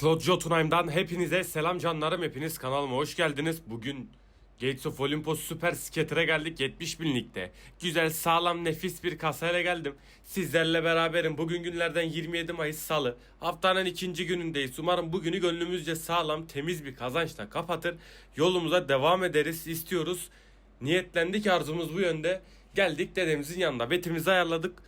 Slot Jotunheim'dan hepinize selam canlarım. Hepiniz kanalıma hoş geldiniz. Bugün Gates of Olympus Super Skater'a geldik 70 binlikte. Güzel sağlam nefis bir kasayla geldim. Sizlerle beraberim. Bugün günlerden 27 Mayıs Salı. Haftanın ikinci günündeyiz. Umarım bugünü gönlümüzce sağlam temiz bir kazançla kapatır. Yolumuza devam ederiz istiyoruz. Niyetlendik arzumuz bu yönde. Geldik dedemizin yanında. Betimizi ayarladık.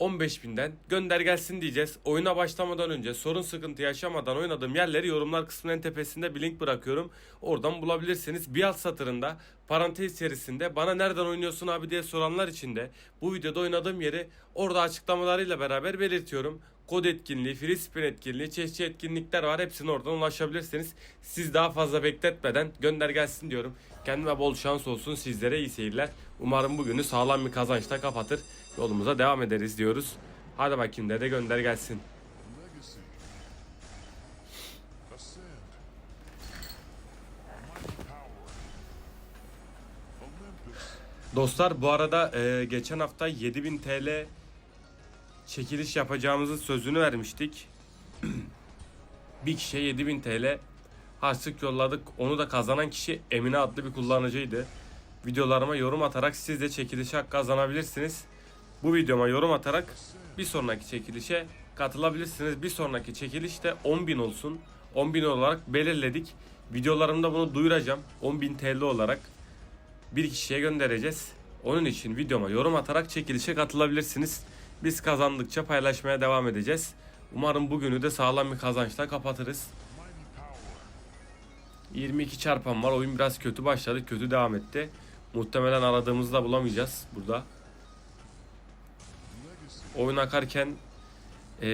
15.000'den gönder gelsin diyeceğiz. Oyuna başlamadan önce sorun sıkıntı yaşamadan oynadığım yerleri yorumlar kısmının tepesinde bir link bırakıyorum. Oradan bulabilirsiniz. Bir alt satırında parantez içerisinde bana nereden oynuyorsun abi diye soranlar için de bu videoda oynadığım yeri orada açıklamalarıyla beraber belirtiyorum. Kod etkinliği, free spin etkinliği, çeşitli etkinlikler var. Hepsine oradan ulaşabilirsiniz. Siz daha fazla bekletmeden gönder gelsin diyorum. Kendime bol şans olsun. Sizlere iyi seyirler. Umarım bugünü sağlam bir kazançla kapatır. Yolumuza devam ederiz diyoruz. Hadi bakayım dede gönder gelsin. Dostlar bu arada e, geçen hafta 7000 TL çekiliş yapacağımızın sözünü vermiştik. bir kişiye 7000 TL harçlık yolladık. Onu da kazanan kişi Emine adlı bir kullanıcıydı. Videolarıma yorum atarak siz de çekiliş hakkı kazanabilirsiniz. Bu videoma yorum atarak bir sonraki çekilişe katılabilirsiniz. Bir sonraki çekiliş de 10.000 olsun. 10.000 olarak belirledik. Videolarımda bunu duyuracağım. 10.000 TL olarak bir kişiye göndereceğiz. Onun için videoma yorum atarak çekilişe katılabilirsiniz. Biz kazandıkça paylaşmaya devam edeceğiz. Umarım bugünü de sağlam bir kazançla kapatırız. Mighty power. 22 çarpan var. Oyun biraz kötü başladı. Kötü devam etti. Muhtemelen aradığımızı da bulamayacağız burada. Oyun akarken eee,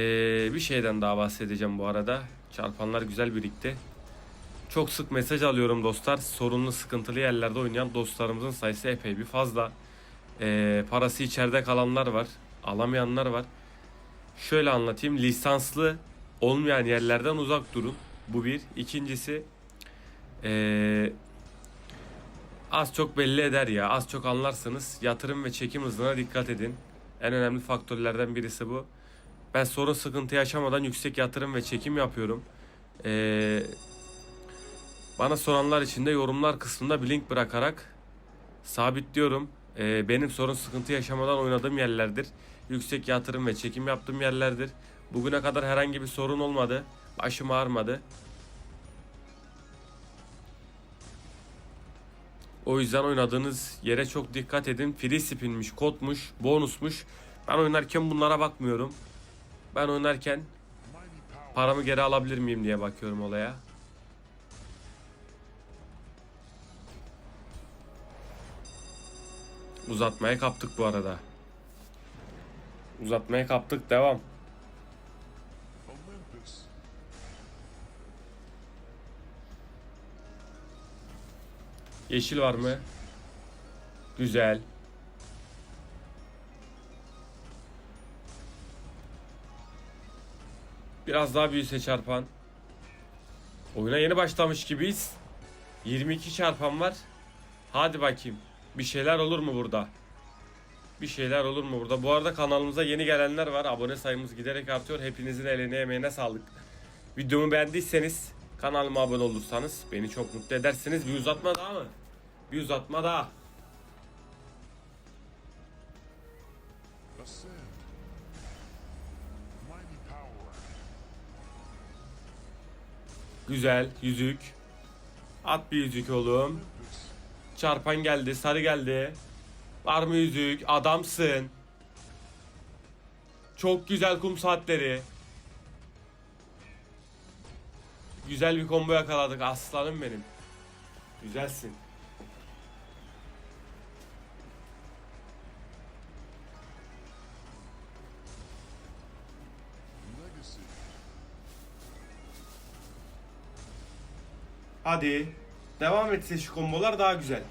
bir şeyden daha bahsedeceğim bu arada. Çarpanlar güzel birikti. Çok sık mesaj alıyorum dostlar. Sorunlu sıkıntılı yerlerde oynayan dostlarımızın sayısı epey bir fazla. Eee, parası içeride kalanlar var. Alamayanlar var. Şöyle anlatayım. Lisanslı olmayan yerlerden uzak durun. Bu bir. İkincisi eee, az çok belli eder ya. Az çok anlarsınız. Yatırım ve çekim hızına dikkat edin. En önemli faktörlerden birisi bu. Ben sorun sıkıntı yaşamadan yüksek yatırım ve çekim yapıyorum. Ee, bana soranlar için de yorumlar kısmında bir link bırakarak sabitliyorum. Ee, benim sorun sıkıntı yaşamadan oynadığım yerlerdir. Yüksek yatırım ve çekim yaptığım yerlerdir. Bugüne kadar herhangi bir sorun olmadı. Başım ağrımadı. O yüzden oynadığınız yere çok dikkat edin. Free spinmiş, kodmuş, bonusmuş. Ben oynarken bunlara bakmıyorum. Ben oynarken paramı geri alabilir miyim diye bakıyorum olaya. Uzatmaya kaptık bu arada. Uzatmaya kaptık devam. Yeşil var mı? Güzel. Biraz daha büyüse çarpan. Oyuna yeni başlamış gibiyiz. 22 çarpan var. Hadi bakayım. Bir şeyler olur mu burada? Bir şeyler olur mu burada? Bu arada kanalımıza yeni gelenler var. Abone sayımız giderek artıyor. Hepinizin eline emeğine sağlık. Videomu beğendiyseniz kanalıma abone olursanız beni çok mutlu edersiniz. Bir uzatma daha mı? Bir uzatma daha. Güzel. Yüzük. At bir yüzük oğlum. Çarpan geldi. Sarı geldi. Var mı yüzük? Adamsın. Çok güzel kum saatleri. Güzel bir combo yakaladık. Aslanım benim. Güzelsin. Hadi. Devam etse şu kombolar daha güzel.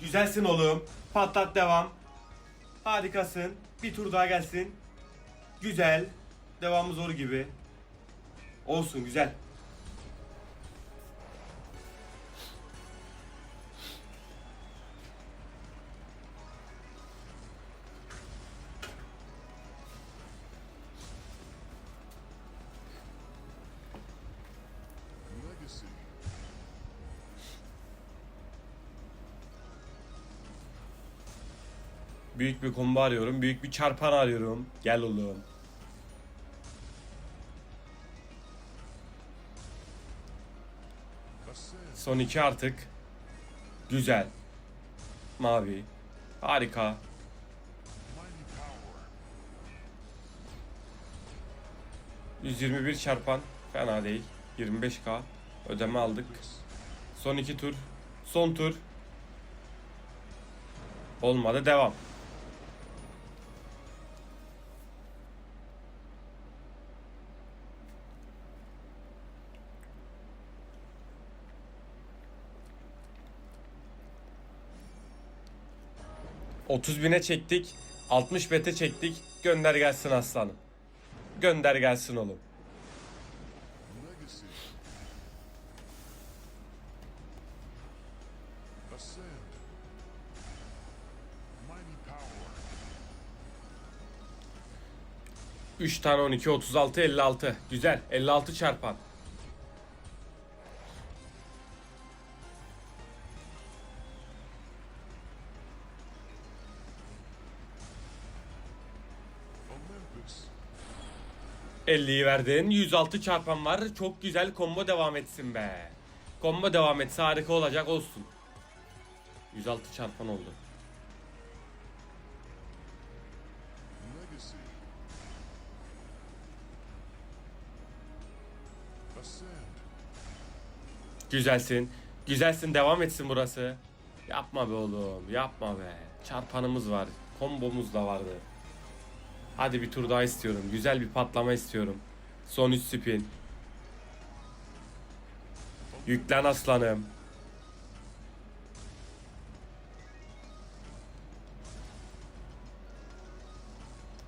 Güzelsin oğlum. Patlat devam. Harikasın. Bir tur daha gelsin. Güzel. Devamı zor gibi. Olsun güzel. Büyük bir combo arıyorum. Büyük bir çarpan arıyorum. Gel oğlum. Son iki artık. Güzel. Mavi. Harika. Mighty power. 121 çarpan. Fena değil. 25k. Ödeme aldık. Son iki tur. Son tur. Olmadı. Devam. ...30 bine çektik... ...60 bete çektik... ...gönder gelsin aslanım... ...gönder gelsin oğlum... 3 tane 12 36 56 güzel 56 çarpan 50'yi verdin 106 çarpan var. Çok güzel combo devam etsin be. Combo devam etse harika olacak olsun. 106 çarpan oldu. Güzelsin. Güzelsin devam etsin burası. Yapma be oğlum yapma be. Çarpanımız var Kombomuz da vardı Hadi bir tur daha istiyorum. Güzel bir patlama istiyorum. Son 3 spin. Yüklen aslanım.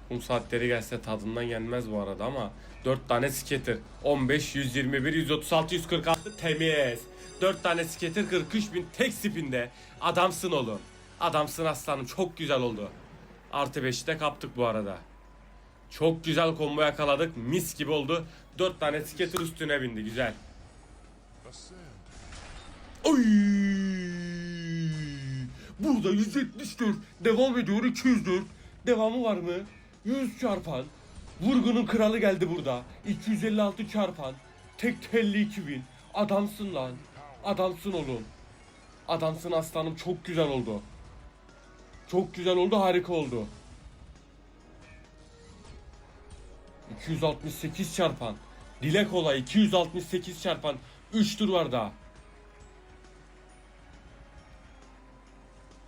Kum saatleri gelse tadından yenmez bu arada ama 4 tane skater. 15, 121, 136, 146 temiz. 4 tane skater 43 bin tek spinde. Adamsın oğlum. Adamsın aslanım. Çok güzel oldu. Artı 5'i de kaptık bu arada Çok güzel combo yakaladık. Mis gibi oldu. 4 tane skater üstüne bindi. Güzel. Oy! Burada 174 devam ediyor 204 devamı var mı? 100 çarpan. Vurgunun kralı geldi burada. 256 çarpan. Tek telli 2000 Adamsın lan. Adamsın oğlum. Adamsın aslanım. Çok güzel oldu. Çok güzel oldu. Harika oldu 268 çarpan Dile kolay 268 çarpan 3 tur var daha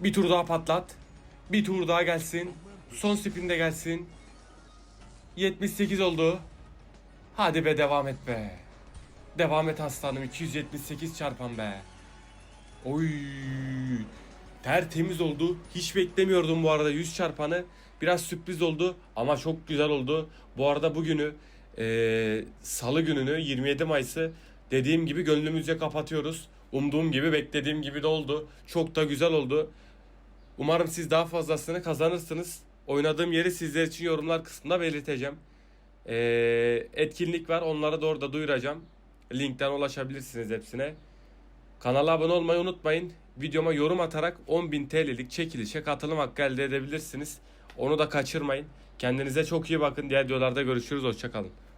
Bir tur daha patlat. Bir tur daha gelsin. Son spin de gelsin. 78 oldu. Hadi be devam et be. Devam et aslanım 278 çarpan be. Oy. Tertemiz oldu. Hiç beklemiyordum bu arada 100 çarpanı. Biraz sürpriz oldu ama çok güzel oldu. Bu arada bugünü eee, salı gününü 27 Mayıs'ı dediğim gibi gönlümüzce kapatıyoruz. Umduğum gibi beklediğim gibi de oldu. Çok da güzel oldu. Umarım siz daha fazlasını kazanırsınız. Oynadığım yeri sizler için yorumlar kısmında belirteceğim. Ee, etkinlik var onları da orada duyuracağım. Linkten ulaşabilirsiniz hepsine. Kanala abone olmayı unutmayın. Videoma yorum atarak 10.000 TL'lik çekilişe katılım hakkı elde edebilirsiniz. Onu da kaçırmayın. Kendinize çok iyi bakın. Diğer videolarda görüşürüz. Hoşçakalın.